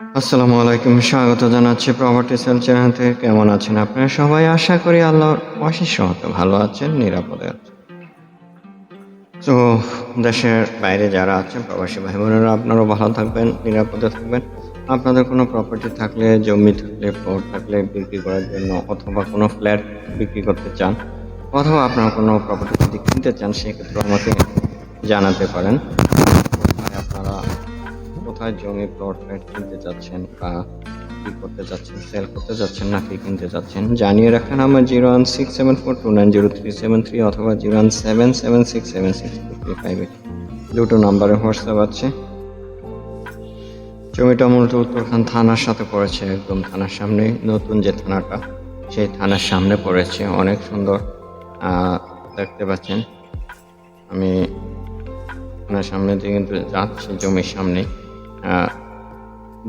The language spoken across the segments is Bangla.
আসসালামু আলাইকুম, স্বাগত জানাচ্ছি প্রপার্টি সেল চ্যানেল থেকে। কেমন আছেন আপনারা সবাই? আশা করি আল্লাহর অশেষ সহতে ভালো আছেন, নিরাপদে আছেন। তো, দেশের বাইরে যারা আছেন, প্রবাসী ভাই বোনেরা আপনারাও ভালো থাকবেন, নিরাপদে থাকবেন। আপনাদের কোনো প্রপার্টি থাকলে, জমি থাকলে প্লট থাকলে বিক্রি করার জন্য অথবা কোনো ফ্ল্যাট বিক্রি করতে চান অথবা আপনারা কোনো প্রপার্টি যদি কিনতে চান, সেক্ষেত্রে আমাকে জানাতে পারেন। কোথায় জমি প্লট ফ্ল্যাট কিনতে যাচ্ছেন বা কি করতে যাচ্ছেন সেল করতে যাচ্ছেন নাকি কিনতে যাচ্ছেন জানিয়ে রাখেন আমার zero one six seven four two nine zero three seven three অথবা zero one seven seven six seven six three five eight দুটো নাম্বারে হোয়াটসঅ্যাপ আছে। জমিটা মূলত উত্তরখান থানার সাথে পড়েছে একদম থানার সামনে নতুন যে থানাটা সেই থানার সামনে পড়েছে অনেক সুন্দর দেখতে পাচ্ছেন। আমি থানার সামনে দিয়ে কিন্তু যাচ্ছি জমির সামনে। আহ,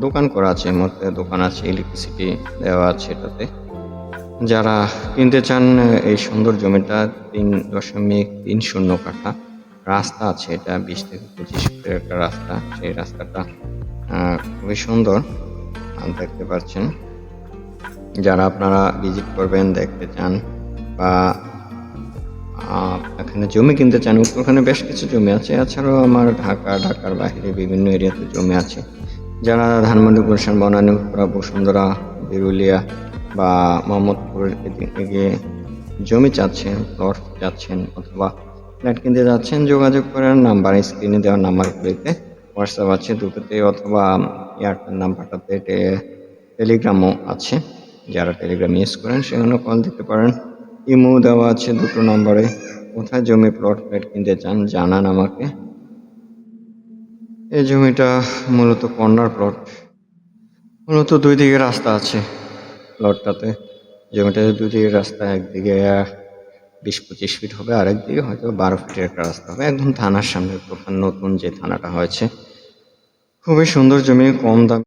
দোকান করা আছে মধ্যে দোকান আছে ইলেকট্রিসিটি দেওয়া আছে এটাতে। যারা কিনতে চান এই সুন্দর জমিটা, তিন দশমিক তিন শূন্য কাঠা রাস্তা আছে এটা, বিশ থেকে পঁচিশ ফুটের একটা রাস্তা। সেই রাস্তাটা খুবই সুন্দর দেখতে পাচ্ছেন। যারা আপনারা ভিজিট করবেন, দেখতে চান, বা এখানে জমি কিনতে চান, ওখানে বেশ কিছু জমি আছে। এছাড়াও আমার ঢাকা, ঢাকার বাইরে বিভিন্ন এরিয়াতে জমি আছে। যারা ধানমন্ডি, গুলশান, বনানী, উত্তরা, বসুন্ধরা, বিরুলিয়া বা মোহাম্মদপুর এদিকে জমি চাচ্ছেন প্লট চাচ্ছেন অথবা ফ্ল্যাট কিনতে যাচ্ছেন, যোগাযোগ করেন নাম্বার, স্ক্রিনে দেওয়া নাম্বারগুলিতে হোয়াটসঅ্যাপ আছে, দুটোতে অথবা এয়ারটেল নাম্বারটাতে টেলিগ্রামও আছে। যারা টেলিগ্রাম ইউজ করেন সেখানে কল দিতে পারেন। ইমো দেওয়া আছে দুটো নম্বরে। কোথায় জমি প্লট ফ্ল্যাট কিনতে চান জানান আমাকে। এই জমিটা মূলত কর্নার প্লট মূলত দুই দিকে রাস্তা আছে প্লটটাতে জমিটাতে দুই দিকে রাস্তা একদিকে বিশ পঁচিশ ফিট হবে আর একদিকে হয়তো বারো ফিটের একটা রাস্তা হবে। একদম থানার সামনে, নতুন যে থানাটা হয়েছে। খুবই সুন্দর জমি, কম দাম।